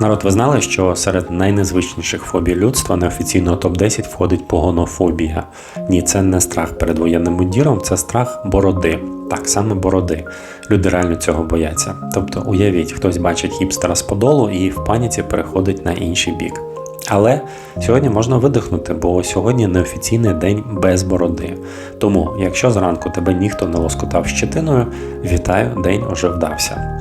Народ, ви знали, що серед найнезвичніших фобій людства неофіційно топ-10 входить погонофобія. Ні, це не страх перед воєнним мундіром, це страх бороди. Так, саме бороди. Люди реально цього бояться. Тобто, уявіть, хтось бачить хіпстера з подолу і в паніці переходить на інший бік. Але сьогодні можна видихнути, бо сьогодні неофіційний день без бороди. Тому, якщо зранку тебе ніхто не лоскотав щетиною, вітаю, день уже вдався.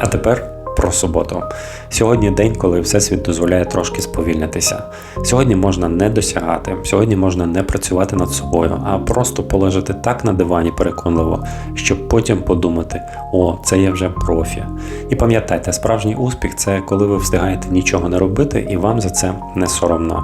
А тепер про суботу. Сьогодні день, коли Всесвіт дозволяє трошки сповільнитися. Сьогодні можна не досягати, сьогодні можна не працювати над собою, а просто полежати так на дивані переконливо, щоб потім подумати: о, це я вже профі. І пам'ятайте, справжній успіх це коли ви встигаєте нічого не робити і вам за це не соромно.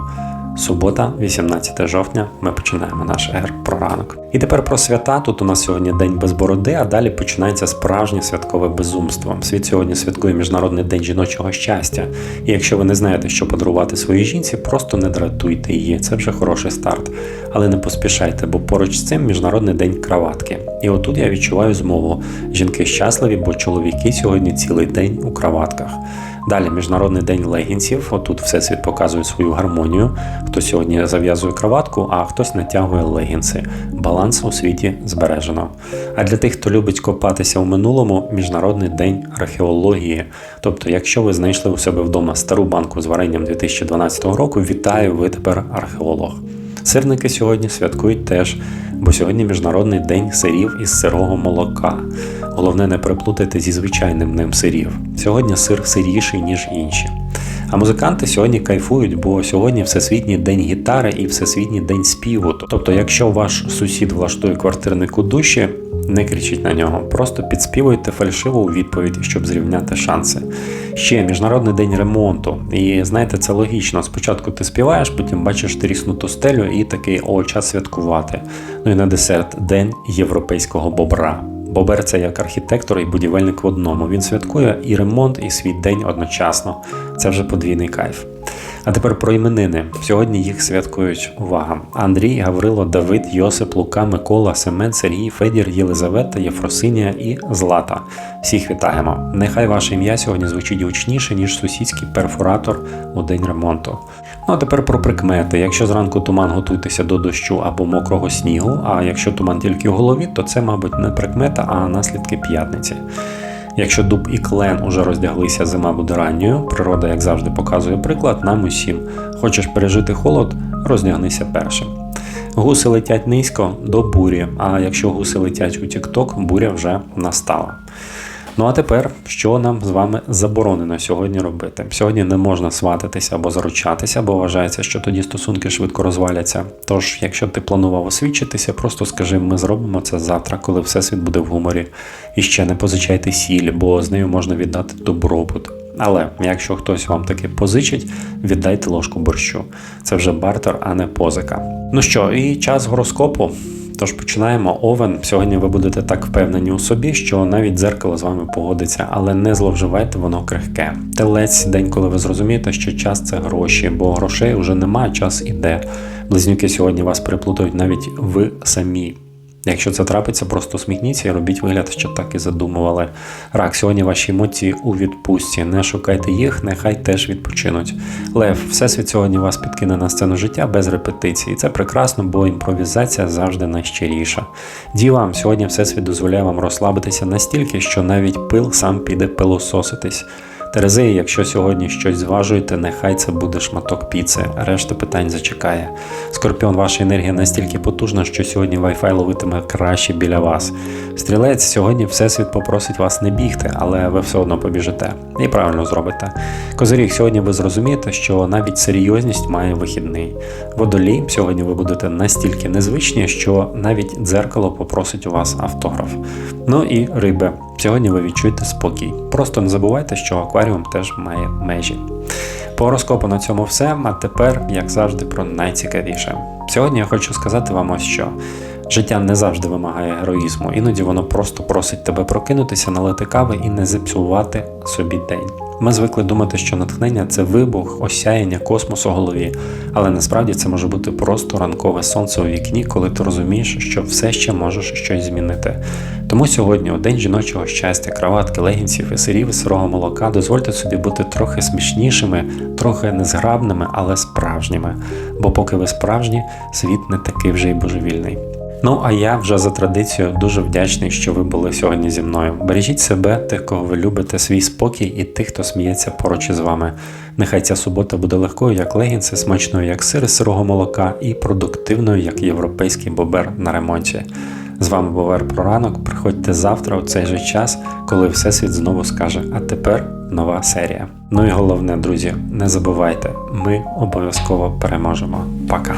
Субота, 18 жовтня, ми починаємо наш егр про ранок. І тепер про свята. Тут у нас сьогодні день без бороди, а далі починається справжнє святкове безумство. Світ сьогодні святкує Міжнародний день жіночого щастя. І якщо ви не знаєте, що подарувати своїй жінці, просто не дратуйте її. Це вже хороший старт. Але не поспішайте, бо поруч з цим міжнародний день краватки. І отут я відчуваю змову. Жінки щасливі, бо чоловіки сьогодні цілий день у краватках. Далі міжнародний день легінсів. Отут всесвіт показує свою гармонію. Хтось сьогодні зав'язує краватку, а хтось натягує легінси. Баланс у світі збережено. А для тих, хто любить копатися у минулому, міжнародний день археології. Тобто, якщо ви знайшли у себе вдома стару банку з варенням 2012 року, вітаю, ви тепер археолог. Сирники сьогодні святкують теж, бо сьогодні міжнародний день сирів із сирого молока. Головне не переплутати зі звичайним днем сирів. Сьогодні сир сиріший, ніж інші. А музиканти сьогодні кайфують, бо сьогодні Всесвітній день гітари і Всесвітній день співу. Тобто, якщо ваш сусід влаштує квартирник у душі, не кричіть на нього, просто підспівуйте фальшиво у відповідь, щоб зрівняти шанси. Ще міжнародний день ремонту. І знаєте, це логічно. Спочатку ти співаєш, потім бачиш тріснуту стелю і такий о, час святкувати. Ну і на десерт день європейського бобра. Бобер це як архітектор і будівельник в одному. Він святкує і ремонт, і свій день одночасно. Це вже подвійний кайф. А тепер про іменини. Сьогодні їх святкують увага. Андрій, Гаврило, Давид, Йосип, Лука, Микола, Семен, Сергій, Федір, Єлизавета, Єфросинія і Злата. Всіх вітаємо. Нехай ваше ім'я сьогодні звучить гучніше, ніж сусідський перфоратор у день ремонту. Ну а тепер про прикмети. Якщо зранку туман готуйтеся до дощу або мокрого снігу, а якщо туман тільки в голові, то це, мабуть, не прикмета, а наслідки п'ятниці. Якщо дуб і клен уже роздяглися, зима буде ранньою, природа, як завжди, показує приклад нам усім. Хочеш пережити холод, роздягнися першим. Гуси летять низько до бурі, а якщо гуси летять у тік-ток, буря вже настала. Ну а тепер, що нам з вами заборонено сьогодні робити? Сьогодні не можна свататися або заручатися, бо вважається, що тоді стосунки швидко розваляться. Тож, якщо ти планував освідчитися, просто скажи, ми зробимо це завтра, коли всесвіт буде в гуморі. І ще не позичайте сіль, бо з нею можна віддати добробут. Але якщо хтось вам таки позичить, віддайте ложку борщу. Це вже бартер, а не позика. Ну що, і час гороскопу. Тож починаємо овен. Сьогодні ви будете так впевнені у собі, що навіть дзеркало з вами погодиться, але не зловживайте, воно крихке. Телець день, коли ви зрозумієте, що час це гроші, бо грошей вже немає, час іде. Близнюки сьогодні вас переплутають навіть ви самі. Якщо це трапиться, просто сміхніться і робіть вигляд, що так і задумували. Рак, сьогодні ваші емоції у відпустці. Не шукайте їх, нехай теж відпочинуть. Лев, всесвіт сьогодні вас підкине на сцену життя без репетицій. І це прекрасно, бо імпровізація завжди найщиріша. Діва, сьогодні всесвіт дозволяє вам розслабитися настільки, що навіть пил сам піде пилососитись. Терези, якщо сьогодні щось зважуєте, нехай це буде шматок піци, решта питань зачекає. Скорпіон, ваша енергія настільки потужна, що сьогодні Wi-Fi ловитиме краще біля вас. Стрілець, сьогодні Всесвіт попросить вас не бігти, але ви все одно побіжите. І правильно зробите. Козиріг, сьогодні ви зрозумієте, що навіть серйозність має вихідний. Водолій, сьогодні ви будете настільки незвичні, що навіть дзеркало попросить у вас автограф. Ну і риби. Сьогодні ви відчуєте спокій. Просто не забувайте, що акваріум теж має межі. По гороскопу на цьому все. А тепер, як завжди, про найцікавіше. Сьогодні я хочу сказати вам ось що. Життя не завжди вимагає героїзму, іноді воно просто просить тебе прокинутися, налити кави і не зіпсувати собі день. Ми звикли думати, що натхнення це вибух, осяяння космосу в голові, але насправді це може бути просто ранкове сонце у вікні, коли ти розумієш, що все ще можеш щось змінити. Тому сьогодні, у день жіночого щастя, краватки, легінців і сирів і сирого молока, дозвольте собі бути трохи смішнішими, трохи незграбними, але справжніми. Бо поки ви справжні, світ не такий вже й божевільний. Ну а я вже за традицією дуже вдячний, що ви були сьогодні зі мною. Бережіть себе, тих, кого ви любите, свій спокій і тих, хто сміється поруч із вами. Нехай ця субота буде легкою, як легінси, смачною, як сир сирого молока, і продуктивною, як європейський бобер на ремонті. З вами Бовер про ранок. Приходьте завтра у цей же час, коли Всесвіт знову скаже: а тепер нова серія. Ну і головне, друзі, не забувайте, ми обов'язково переможемо. Пока!